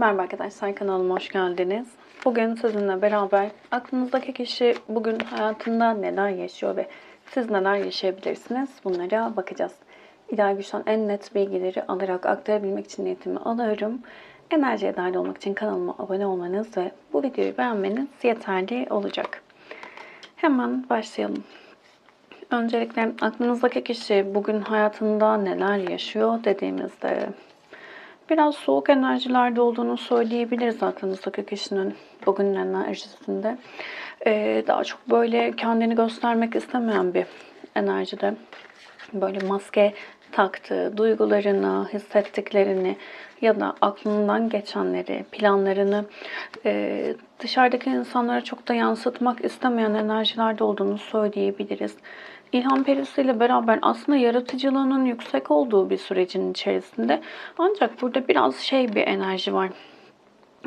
Merhaba arkadaşlar kanalıma hoş geldiniz. Bugün sizinle beraber aklınızdaki kişi bugün hayatında neler yaşıyor ve siz neler yaşayabilirsiniz bunlara bakacağız. İdeal güçten en net bilgileri alarak aktarabilmek için niyetimi alıyorum. Enerjiye dahil olmak için kanalıma abone olmanız ve bu videoyu beğenmeniz yeterli olacak. Hemen başlayalım. Öncelikle aklınızdaki kişi bugün hayatında neler yaşıyor dediğimizde biraz soğuk enerjilerde olduğunu söyleyebiliriz aklınızdaki kişinin bugünün enerjisinde. Ee, daha çok böyle kendini göstermek istemeyen bir enerjide. Böyle maske taktığı, duygularını, hissettiklerini ya da aklından geçenleri, planlarını e, dışarıdaki insanlara çok da yansıtmak istemeyen enerjilerde olduğunu söyleyebiliriz. İlham perisiyle beraber aslında yaratıcılığının yüksek olduğu bir sürecin içerisinde ancak burada biraz şey bir enerji var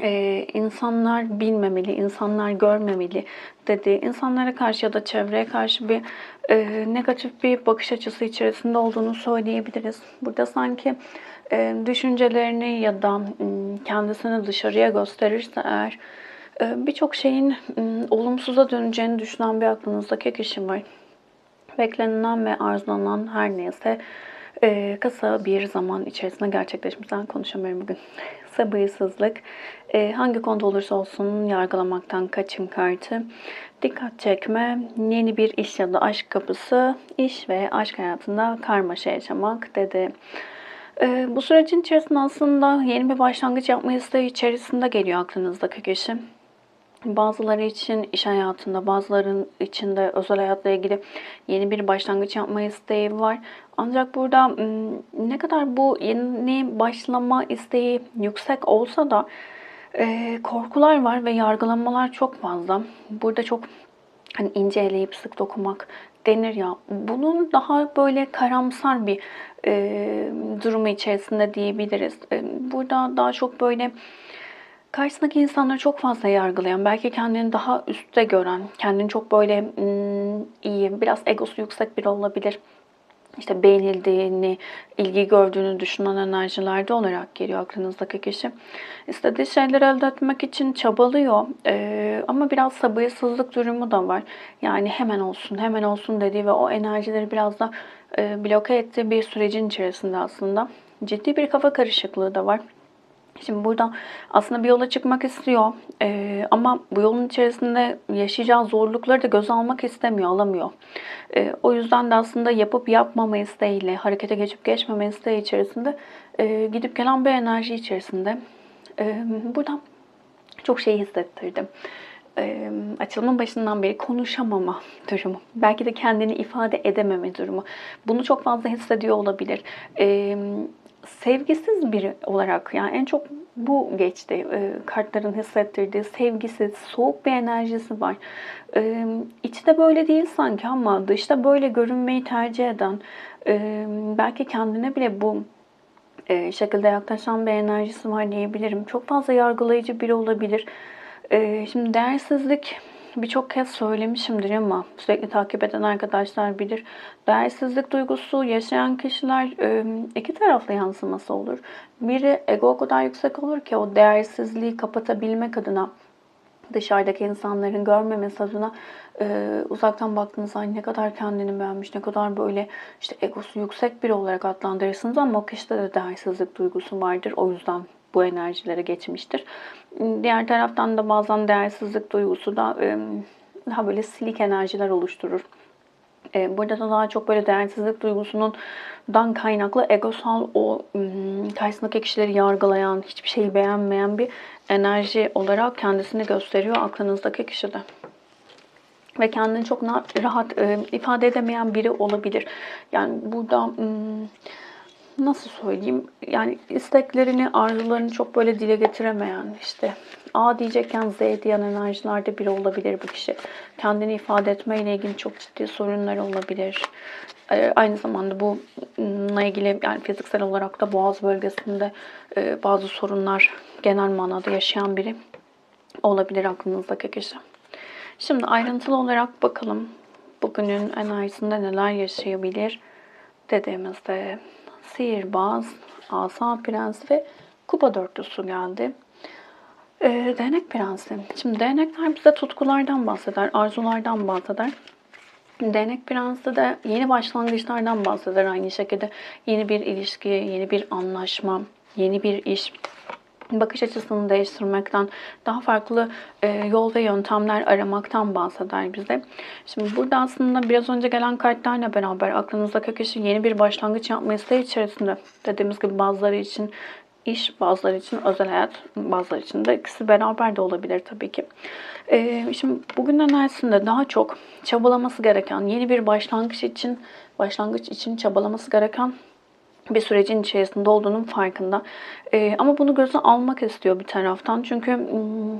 ee, insanlar bilmemeli, insanlar görmemeli dedi. İnsanlara karşı ya da çevreye karşı bir e, negatif bir bakış açısı içerisinde olduğunu söyleyebiliriz. Burada sanki e, düşüncelerini ya da m, kendisini dışarıya gösterirse eğer e, birçok şeyin m, olumsuza döneceğini düşünen bir aklınızdaki kişi var. Beklenilen ve arzulanan her neyse e, kısa bir zaman içerisinde gerçekleşmesinden konuşamıyorum bugün. Sabırsızlık, e, hangi konuda olursa olsun yargılamaktan kaçın kartı, dikkat çekme, yeni bir iş ya da aşk kapısı, iş ve aşk hayatında karmaşa yaşamak dedi. E, bu sürecin içerisinde aslında yeni bir başlangıç yapma isteği içerisinde geliyor aklınızdaki kişi. Bazıları için iş hayatında, bazıların için de özel hayatla ilgili yeni bir başlangıç yapma isteği var. Ancak burada ne kadar bu yeni başlama isteği yüksek olsa da korkular var ve yargılamalar çok fazla. Burada çok hani ince eleyip sık dokumak denir ya. Bunun daha böyle karamsar bir durumu içerisinde diyebiliriz. Burada daha çok böyle karşısındaki insanları çok fazla yargılayan, belki kendini daha üstte gören, kendini çok böyle hmm, iyi, biraz egosu yüksek biri olabilir. İşte beğenildiğini, ilgi gördüğünü düşünen enerjilerde olarak geliyor aklınızdaki kişi. İstediği şeyleri elde etmek için çabalıyor ee, ama biraz sabırsızlık durumu da var. Yani hemen olsun, hemen olsun dediği ve o enerjileri biraz da e, bloke ettiği bir sürecin içerisinde aslında. Ciddi bir kafa karışıklığı da var. Şimdi burada aslında bir yola çıkmak istiyor ee, ama bu yolun içerisinde yaşayacağı zorlukları da göz almak istemiyor, alamıyor. Ee, o yüzden de aslında yapıp yapmama isteğiyle, harekete geçip geçmeme isteği içerisinde e, gidip gelen bir enerji içerisinde. Ee, buradan çok şey hissettirdim. E, açılımın başından beri konuşamama durumu. Belki de kendini ifade edememe durumu. Bunu çok fazla hissediyor olabilir. E, sevgisiz biri olarak yani en çok bu geçti. E, kartların hissettirdiği sevgisiz, soğuk bir enerjisi var. E, içte böyle değil sanki ama dışta böyle görünmeyi tercih eden, e, belki kendine bile bu e, şekilde yaklaşan bir enerjisi var diyebilirim. Çok fazla yargılayıcı biri olabilir. Şimdi değersizlik birçok kez söylemişimdir ama sürekli takip eden arkadaşlar bilir. Değersizlik duygusu yaşayan kişiler iki taraflı yansıması olur. Biri ego o kadar yüksek olur ki o değersizliği kapatabilmek adına dışarıdaki insanların görmemesi adına e, uzaktan baktığınız zaman ne kadar kendini beğenmiş, ne kadar böyle işte egosu yüksek biri olarak adlandırırsınız ama o kişide de değersizlik duygusu vardır. O yüzden bu enerjilere geçmiştir. Diğer taraftan da bazen değersizlik duygusu da daha böyle silik enerjiler oluşturur. Burada da daha çok böyle değersizlik duygusunun dan kaynaklı egosal o karşısındaki kişileri yargılayan, hiçbir şeyi beğenmeyen bir enerji olarak kendisini gösteriyor aklınızdaki kişide. Ve kendini çok rahat ifade edemeyen biri olabilir. Yani burada nasıl söyleyeyim yani isteklerini, arzularını çok böyle dile getiremeyen işte A diyecekken Z diyen enerjilerde biri olabilir bu kişi. Kendini ifade etmeyle ilgili çok ciddi sorunlar olabilir. Ee, aynı zamanda bununla ilgili yani fiziksel olarak da boğaz bölgesinde e, bazı sorunlar genel manada yaşayan biri olabilir aklınızdaki kişi. Şimdi ayrıntılı olarak bakalım bugünün enerjisinde neler yaşayabilir dediğimizde sihirbaz, asa prens ve kupa dörtlüsü geldi. Ee, değnek prensi. Şimdi değnekler bize tutkulardan bahseder, arzulardan bahseder. Değnek prensi de yeni başlangıçlardan bahseder aynı şekilde. Yeni bir ilişki, yeni bir anlaşma, yeni bir iş, bakış açısını değiştirmekten, daha farklı e, yol ve yöntemler aramaktan bahseder bize. Şimdi burada aslında biraz önce gelen kartlarla beraber aklınızdaki kişi yeni bir başlangıç yapma isteği içerisinde. Dediğimiz gibi bazıları için iş, bazıları için özel hayat, bazıları için de ikisi beraber de olabilir tabii ki. Ee, şimdi bugün enerjisinde daha çok çabalaması gereken, yeni bir başlangıç için, başlangıç için çabalaması gereken bir sürecin içerisinde olduğunun farkında. Ee, ama bunu göze almak istiyor bir taraftan. Çünkü hmm,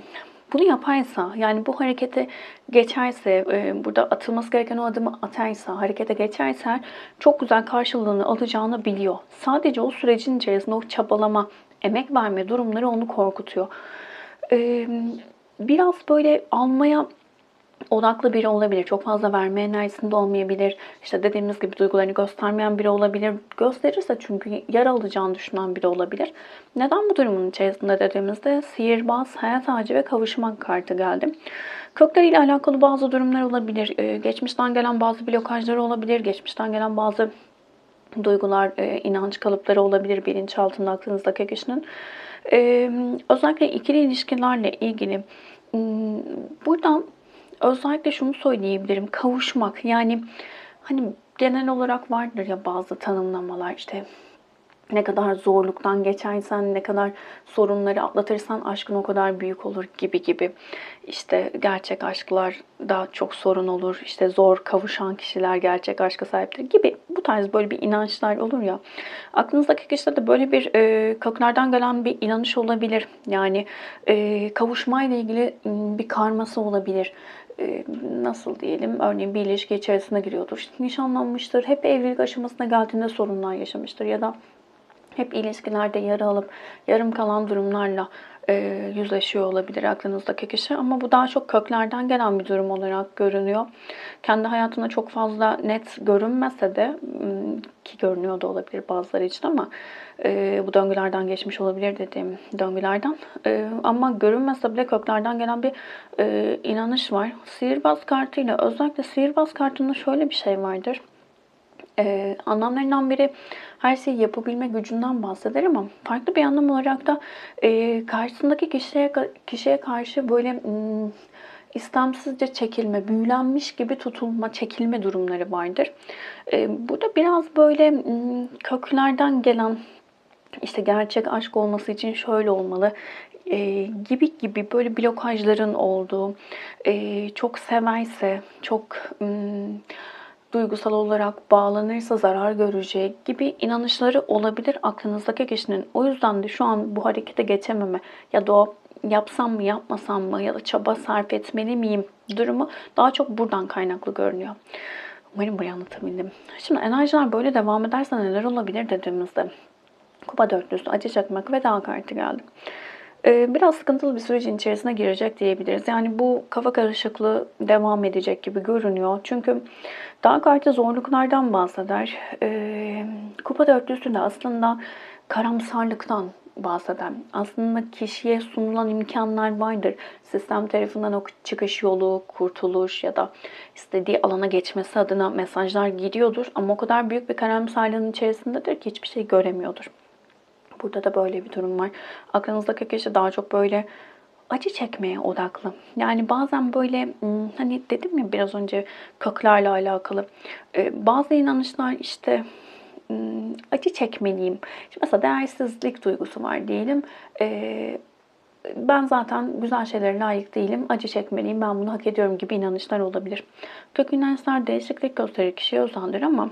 bunu yaparsa, yani bu harekete geçerse, e, burada atılması gereken o adımı atarsa, harekete geçerse çok güzel karşılığını alacağını biliyor. Sadece o sürecin içerisinde o çabalama, emek verme durumları onu korkutuyor. E, biraz böyle almaya odaklı biri olabilir. Çok fazla verme enerjisinde olmayabilir. İşte dediğimiz gibi duygularını göstermeyen biri olabilir. Gösterirse çünkü yara alacağını düşünen biri olabilir. Neden bu durumun içerisinde dediğimizde sihirbaz, hayat ağacı ve kavuşmak kartı geldi. Kökleriyle alakalı bazı durumlar olabilir. Ee, geçmişten gelen bazı blokajları olabilir. Geçmişten gelen bazı duygular, e, inanç kalıpları olabilir bilinçaltında aklınızdaki kişinin. Ee, özellikle ikili ilişkilerle ilgili hmm, buradan özellikle şunu söyleyebilirim. Kavuşmak yani hani genel olarak vardır ya bazı tanımlamalar işte ne kadar zorluktan geçersen, ne kadar sorunları atlatırsan aşkın o kadar büyük olur gibi gibi. İşte gerçek aşklar daha çok sorun olur. İşte zor kavuşan kişiler gerçek aşka sahiptir gibi. Bu tarz böyle bir inançlar olur ya. Aklınızdaki kişide de böyle bir e, köklerden gelen bir inanış olabilir. Yani e, kavuşmayla ilgili bir karması olabilir nasıl diyelim örneğin bir ilişki içerisine giriyordur. İşte nişanlanmıştır. Hep evlilik aşamasına geldiğinde sorunlar yaşamıştır ya da hep ilişkilerde yara alıp yarım kalan durumlarla e, yüzleşiyor olabilir aklınızdaki kişi. Ama bu daha çok köklerden gelen bir durum olarak görünüyor. Kendi hayatında çok fazla net görünmese de ki görünüyor da olabilir bazıları için ama e, bu döngülerden geçmiş olabilir dediğim döngülerden. E, ama görünmese bile köklerden gelen bir e, inanış var. Sihirbaz kartıyla özellikle sihirbaz kartında şöyle bir şey vardır e, anlamlarından biri her şeyi yapabilme gücünden bahseder ama farklı bir anlam olarak da e, karşısındaki kişiye kişiye karşı böyle m, istemsizce çekilme, büyülenmiş gibi tutulma, çekilme durumları vardır. E, burada biraz böyle m, köklerden gelen işte gerçek aşk olması için şöyle olmalı e, gibi gibi böyle blokajların olduğu, e, çok severse, çok... M, duygusal olarak bağlanırsa zarar görecek gibi inanışları olabilir aklınızdaki kişinin. O yüzden de şu an bu harekete geçememe ya da o yapsam mı yapmasam mı ya da çaba sarf etmeli miyim durumu daha çok buradan kaynaklı görünüyor. Umarım burayı anlatabildim. Şimdi enerjiler böyle devam ederse neler olabilir dediğimizde kupa dörtlüsü, acı çakmak ve dağ kartı geldi. Ee, biraz sıkıntılı bir sürecin içerisine girecek diyebiliriz. Yani bu kafa karışıklığı devam edecek gibi görünüyor. Çünkü daha kartı zorluklardan bahseder. Ee, kupa dörtlüsü de aslında karamsarlıktan bahseden, aslında kişiye sunulan imkanlar vardır. Sistem tarafından o çıkış yolu, kurtuluş ya da istediği alana geçmesi adına mesajlar gidiyordur. Ama o kadar büyük bir karamsarlığın içerisindedir ki hiçbir şey göremiyordur. Burada da böyle bir durum var. Aklınızdaki kişi daha çok böyle acı çekmeye odaklı. Yani bazen böyle hmm, hani dedim ya biraz önce köklerle alakalı. E, bazı inanışlar işte hmm, acı çekmeliyim. Şimdi mesela değersizlik duygusu var diyelim. E, ben zaten güzel şeylere layık değilim, acı çekmeliyim, ben bunu hak ediyorum gibi inanışlar olabilir. Kök inançlar değişiklik gösterir, kişiye özendir ama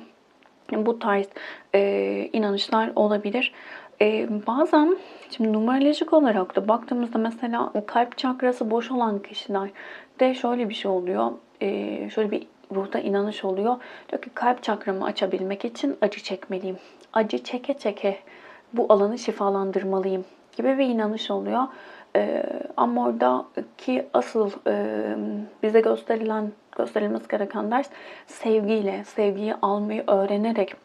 bu tarz e, inanışlar olabilir. Ee, bazen şimdi numerolojik olarak da baktığımızda mesela kalp çakrası boş olan kişiler de şöyle bir şey oluyor. Ee, şöyle bir ruhta inanış oluyor. Diyor ki kalp çakramı açabilmek için acı çekmeliyim. Acı çeke çeke bu alanı şifalandırmalıyım gibi bir inanış oluyor. Ee, ama oradaki asıl e, bize gösterilen gösterilmesi gereken ders sevgiyle, sevgiyi almayı öğrenerek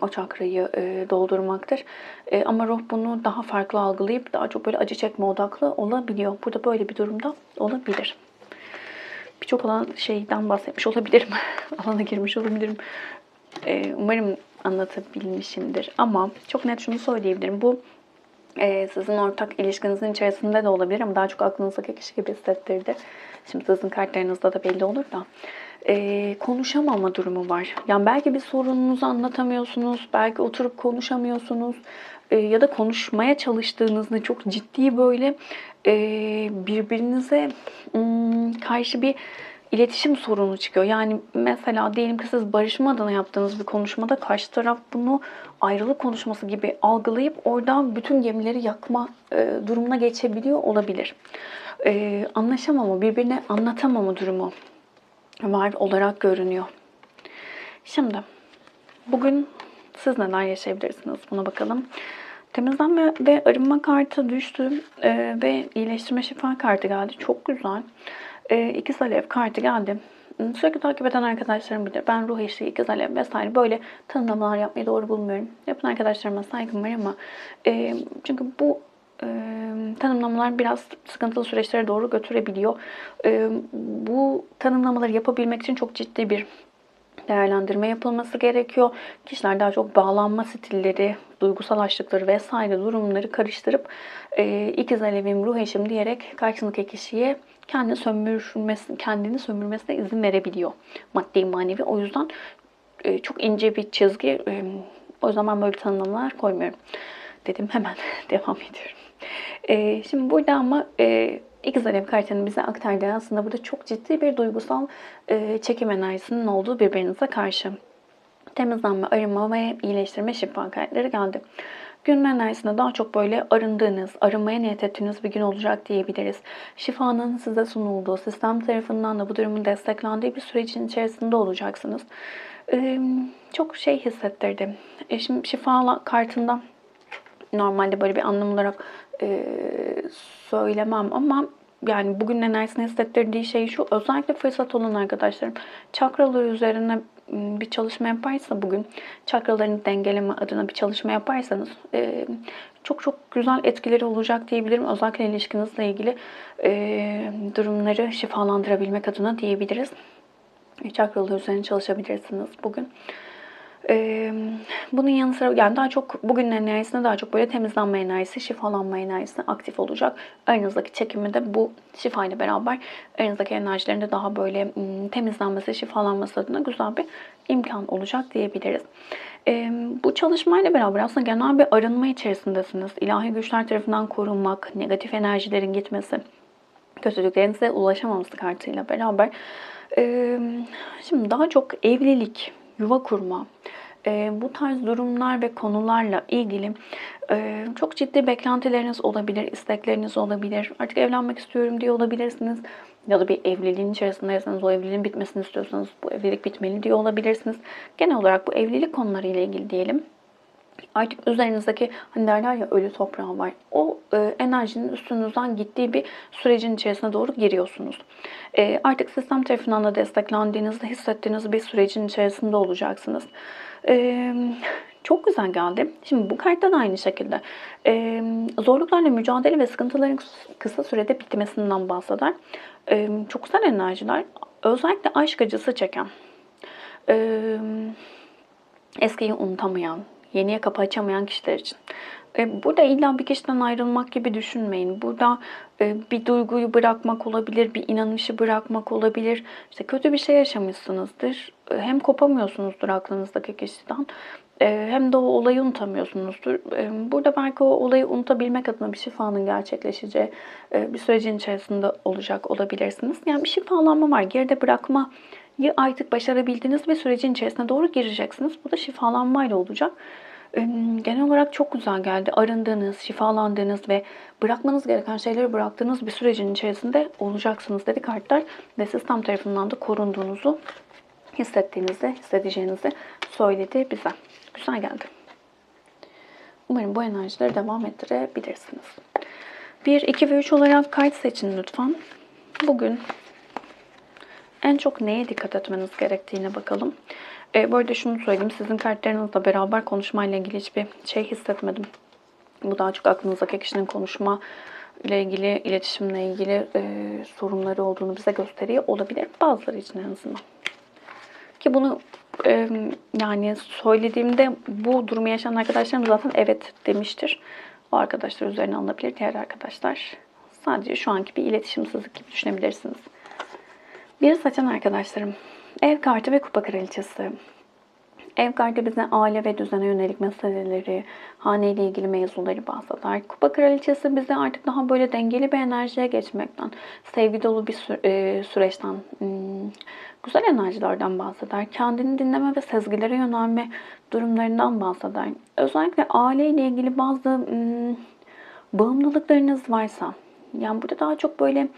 o çakrayı e, doldurmaktır. E, ama ruh bunu daha farklı algılayıp daha çok böyle acı çekme odaklı olabiliyor. Burada böyle bir durumda olabilir. Birçok alan şeyden bahsetmiş olabilirim. Alana girmiş olabilirim. E, umarım anlatabilmişimdir. Ama çok net şunu söyleyebilirim. Bu e, sizin ortak ilişkinizin içerisinde de olabilir ama daha çok aklınızdaki kişi gibi hissettirdi. Şimdi sizin kartlarınızda da belli olur da. E, konuşamama durumu var. Yani belki bir sorununuzu anlatamıyorsunuz, belki oturup konuşamıyorsunuz e, ya da konuşmaya çalıştığınızda çok ciddi böyle e, birbirinize hmm, karşı bir iletişim sorunu çıkıyor. Yani mesela diyelim ki siz barışma adına yaptığınız bir konuşmada karşı taraf bunu ayrılık konuşması gibi algılayıp oradan bütün gemileri yakma e, durumuna geçebiliyor olabilir. E, anlaşamama, birbirine anlatamama durumu var olarak görünüyor. Şimdi bugün siz neler yaşayabilirsiniz buna bakalım. Temizlenme ve arınma kartı düştü e, ve iyileştirme şifa kartı geldi. Çok güzel. E, ikiz alev kartı geldi. Sürekli takip eden arkadaşlarım bilir. Ben ruh eşliği, ikiz alev vesaire böyle tanımlamalar yapmayı doğru bulmuyorum. Yapan arkadaşlarıma saygım var ama e, çünkü bu e, tanımlamalar biraz sıkıntılı süreçlere doğru götürebiliyor. E, bu tanımlamaları yapabilmek için çok ciddi bir değerlendirme yapılması gerekiyor. Kişiler daha çok bağlanma stilleri, duygusal açlıkları vesaire durumları karıştırıp e, ikiz alevim, ruh eşim diyerek karşısındaki kişiye kendini sömürmesi, kendini sömürmesine izin verebiliyor. Maddi manevi. O yüzden e, çok ince bir çizgi. E, o zaman böyle tanımlamalar koymuyorum. Dedim hemen devam ediyorum. E, şimdi burada ama e, İkiz Alev kartının bize aktardığı aslında burada çok ciddi bir duygusal e, çekim enerjisinin olduğu birbirinize karşı. Temizlenme, arınma ve iyileştirme şifa kartları geldi. Günün enerjisinde daha çok böyle arındığınız, arınmaya niyet ettiğiniz bir gün olacak diyebiliriz. Şifanın size sunulduğu, sistem tarafından da bu durumun desteklendiği bir sürecin içerisinde olacaksınız. Ee, çok şey hissettirdi. E şimdi şifa kartında normalde böyle bir anlam olarak e, söylemem ama yani bugün enerjisini hissettirdiği şey şu. Özellikle fırsat olan arkadaşlarım çakralar üzerine bir çalışma yaparsa bugün çakralarını dengeleme adına bir çalışma yaparsanız çok çok güzel etkileri olacak diyebilirim. Özellikle ilişkinizle ilgili durumları şifalandırabilmek adına diyebiliriz. Çakralar üzerine çalışabilirsiniz bugün. Ee, bunun yanı sıra yani daha çok bugünün enerjisinde daha çok böyle temizlenme enerjisi, şifalanma enerjisi aktif olacak. Aranızdaki çekimi de bu şifa ile beraber aranızdaki enerjilerin de daha böyle temizlenmesi, şifalanması adına güzel bir imkan olacak diyebiliriz. Ee, bu çalışmayla beraber aslında genel bir arınma içerisindesiniz. İlahi güçler tarafından korunmak, negatif enerjilerin gitmesi, kötülüklerinize ulaşamaması kartıyla beraber. Ee, şimdi daha çok evlilik, yuva kurma, e, bu tarz durumlar ve konularla ilgili e, çok ciddi beklentileriniz olabilir, istekleriniz olabilir. Artık evlenmek istiyorum diye olabilirsiniz. Ya da bir evliliğin içerisindeyseniz o evliliğin bitmesini istiyorsanız bu evlilik bitmeli diye olabilirsiniz. Genel olarak bu evlilik konularıyla ilgili diyelim artık üzerinizdeki hani derler ya ölü toprağı var. O e, enerjinin üstünüzden gittiği bir sürecin içerisine doğru giriyorsunuz. E, artık sistem tarafından da desteklendiğinizde hissettiğiniz bir sürecin içerisinde olacaksınız. E, çok güzel geldi. Şimdi bu kartta da aynı şekilde e, zorluklarla mücadele ve sıkıntıların kısa sürede bitmesinden bahseder. E, çok güzel enerjiler. Özellikle aşk acısı çeken, e, eskiyi unutamayan, yeniye kapı açamayan kişiler için. E, burada illa bir kişiden ayrılmak gibi düşünmeyin. Burada e, bir duyguyu bırakmak olabilir, bir inanışı bırakmak olabilir. İşte kötü bir şey yaşamışsınızdır. E, hem kopamıyorsunuzdur aklınızdaki kişiden hem de o olayı unutamıyorsunuzdur. Burada belki o olayı unutabilmek adına bir şifanın gerçekleşeceği bir sürecin içerisinde olacak olabilirsiniz. Yani bir şifalanma var. Geride bırakma artık başarabildiğiniz bir sürecin içerisine doğru gireceksiniz. Bu da şifalanmayla olacak. Genel olarak çok güzel geldi. Arındığınız, şifalandığınız ve bırakmanız gereken şeyleri bıraktığınız bir sürecin içerisinde olacaksınız dedi kartlar. Ve sistem tarafından da korunduğunuzu hissettiğinizi, hissedeceğinizi söyledi bize. Güzel geldi. Umarım bu enerjileri devam ettirebilirsiniz. 1, 2 ve 3 olarak kart seçin lütfen. Bugün en çok neye dikkat etmeniz gerektiğine bakalım. E, bu arada şunu söyleyeyim. Sizin kartlarınızla beraber konuşmayla ilgili hiçbir şey hissetmedim. Bu daha çok aklınızdaki kişinin konuşma ile ilgili, iletişimle ilgili e, sorunları olduğunu bize gösteriyor olabilir. Bazıları için en azından. Ki bunu e, yani söylediğimde bu durumu yaşayan arkadaşlarım zaten evet demiştir. O arkadaşlar üzerine alınabilir. Diğer arkadaşlar sadece şu anki bir iletişimsizlik gibi düşünebilirsiniz. Bir saçan arkadaşlarım. Ev kartı ve kupa kraliçesi. Ev kartı bize aile ve düzene yönelik meseleleri, haneyle ilgili mevzuları bahseder. Kupa kraliçesi bize artık daha böyle dengeli bir enerjiye geçmekten, sevgi dolu bir e, süreçten, hmm, güzel enerjilerden bahseder. Kendini dinleme ve sezgilere yönelme durumlarından bahseder. Özellikle aileyle ilgili bazı hmm, bağımlılıklarınız varsa, yani burada daha çok böyle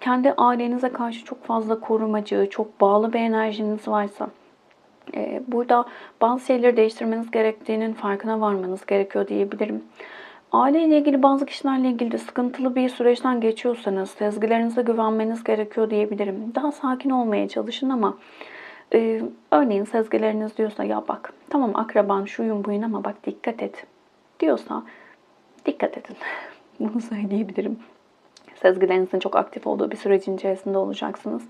kendi ailenize karşı çok fazla korumacı, çok bağlı bir enerjiniz varsa, e, burada bazı şeyleri değiştirmeniz gerektiğinin farkına varmanız gerekiyor diyebilirim. Aileyle ilgili bazı kişilerle ilgili de sıkıntılı bir süreçten geçiyorsanız sezgilerinize güvenmeniz gerekiyor diyebilirim. Daha sakin olmaya çalışın ama e, örneğin sezgileriniz diyorsa ya bak tamam akraban şuyun buyun ama bak dikkat et diyorsa dikkat edin. Bunu söyleyebilirim. Sezgilerinizin çok aktif olduğu bir sürecin içerisinde olacaksınız.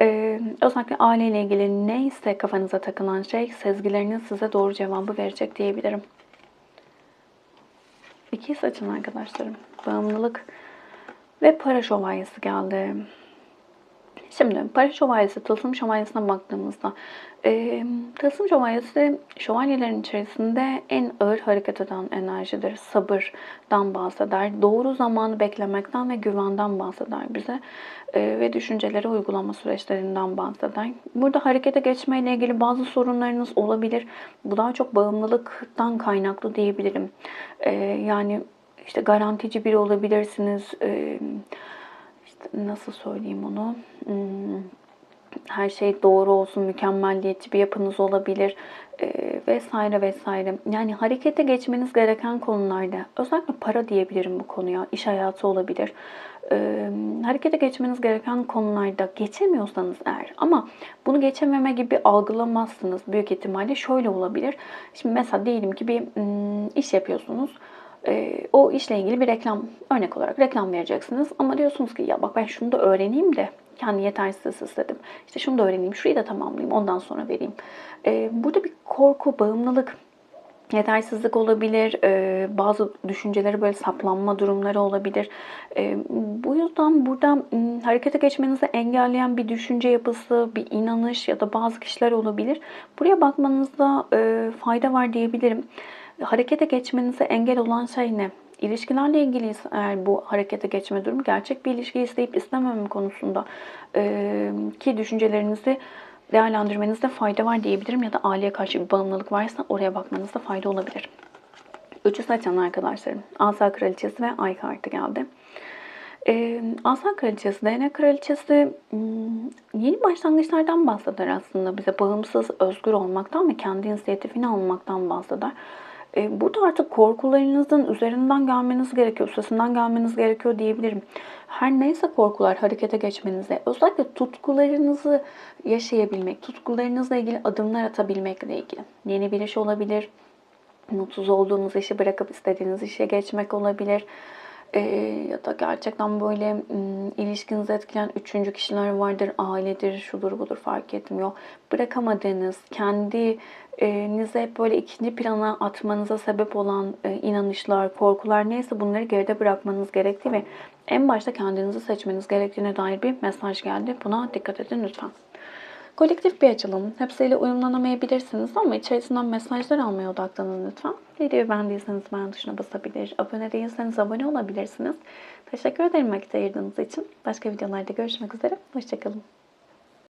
Ee, özellikle aileyle ilgili neyse kafanıza takılan şey sezgileriniz size doğru cevabı verecek diyebilirim. İki saçın arkadaşlarım. Bağımlılık ve para şövalyesi geldi. Şimdi para şövalyesi, tılsım şövalyesine baktığımızda e, tılsım şövalyesi şövalyelerin içerisinde en ağır hareket eden enerjidir. Sabırdan bahseder. Doğru zamanı beklemekten ve güvenden bahseder bize. E, ve düşünceleri uygulama süreçlerinden bahseder. Burada harekete geçmeyle ilgili bazı sorunlarınız olabilir. Bu daha çok bağımlılıktan kaynaklı diyebilirim. E, yani işte garantici biri olabilirsiniz. E, nasıl söyleyeyim onu? Hmm, her şey doğru olsun, mükemmelliyetçi bir yapınız olabilir e, vesaire vesaire. Yani harekete geçmeniz gereken konularda, özellikle para diyebilirim bu konuya, iş hayatı olabilir. E, harekete geçmeniz gereken konularda geçemiyorsanız eğer ama bunu geçememe gibi algılamazsınız büyük ihtimalle şöyle olabilir. Şimdi mesela diyelim ki bir hmm, iş yapıyorsunuz e, o işle ilgili bir reklam örnek olarak reklam vereceksiniz. Ama diyorsunuz ki ya bak ben şunu da öğreneyim de kendi yetersiz istedim. İşte şunu da öğreneyim, şurayı da tamamlayayım, ondan sonra vereyim. E, burada bir korku, bağımlılık, yetersizlik olabilir, e, bazı düşünceleri böyle saplanma durumları olabilir. E, bu yüzden burada m, harekete geçmenizi engelleyen bir düşünce yapısı, bir inanış ya da bazı kişiler olabilir. Buraya bakmanızda e, fayda var diyebilirim harekete geçmenize engel olan şey ne? İlişkilerle ilgili eğer bu harekete geçme durumu gerçek bir ilişki isteyip istememem konusunda e, ki düşüncelerinizi değerlendirmenizde fayda var diyebilirim ya da aileye karşı bir bağımlılık varsa oraya bakmanızda fayda olabilir. Üçü saçan arkadaşlarım. Asa Kraliçesi ve Ay kartı geldi. Ee, Asa Kraliçesi, DNA Kraliçesi yeni başlangıçlardan bahseder aslında bize. Bağımsız, özgür olmaktan ve kendi inisiyatifini almaktan bahseder. E, burada artık korkularınızın üzerinden gelmeniz gerekiyor, üstesinden gelmeniz gerekiyor diyebilirim. Her neyse korkular harekete geçmenize, özellikle tutkularınızı yaşayabilmek, tutkularınızla ilgili adımlar atabilmekle ilgili. Yeni bir iş olabilir, mutsuz olduğunuz işi bırakıp istediğiniz işe geçmek olabilir. E, ya da gerçekten böyle m, ilişkinizi etkileyen üçüncü kişiler vardır, ailedir, şudur budur fark etmiyor. Bırakamadığınız, kendinize hep böyle ikinci plana atmanıza sebep olan e, inanışlar, korkular neyse bunları geride bırakmanız gerektiği ve en başta kendinizi seçmeniz gerektiğine dair bir mesaj geldi. Buna dikkat edin lütfen. Kolektif bir açılım. Hepsiyle uyumlanamayabilirsiniz ama içerisinden mesajlar almaya odaklanın lütfen. Videoyu beğendiyseniz beğen tuşuna basabilir. Abone değilseniz abone olabilirsiniz. Teşekkür ederim vakit ayırdığınız için. Başka videolarda görüşmek üzere. Hoşçakalın.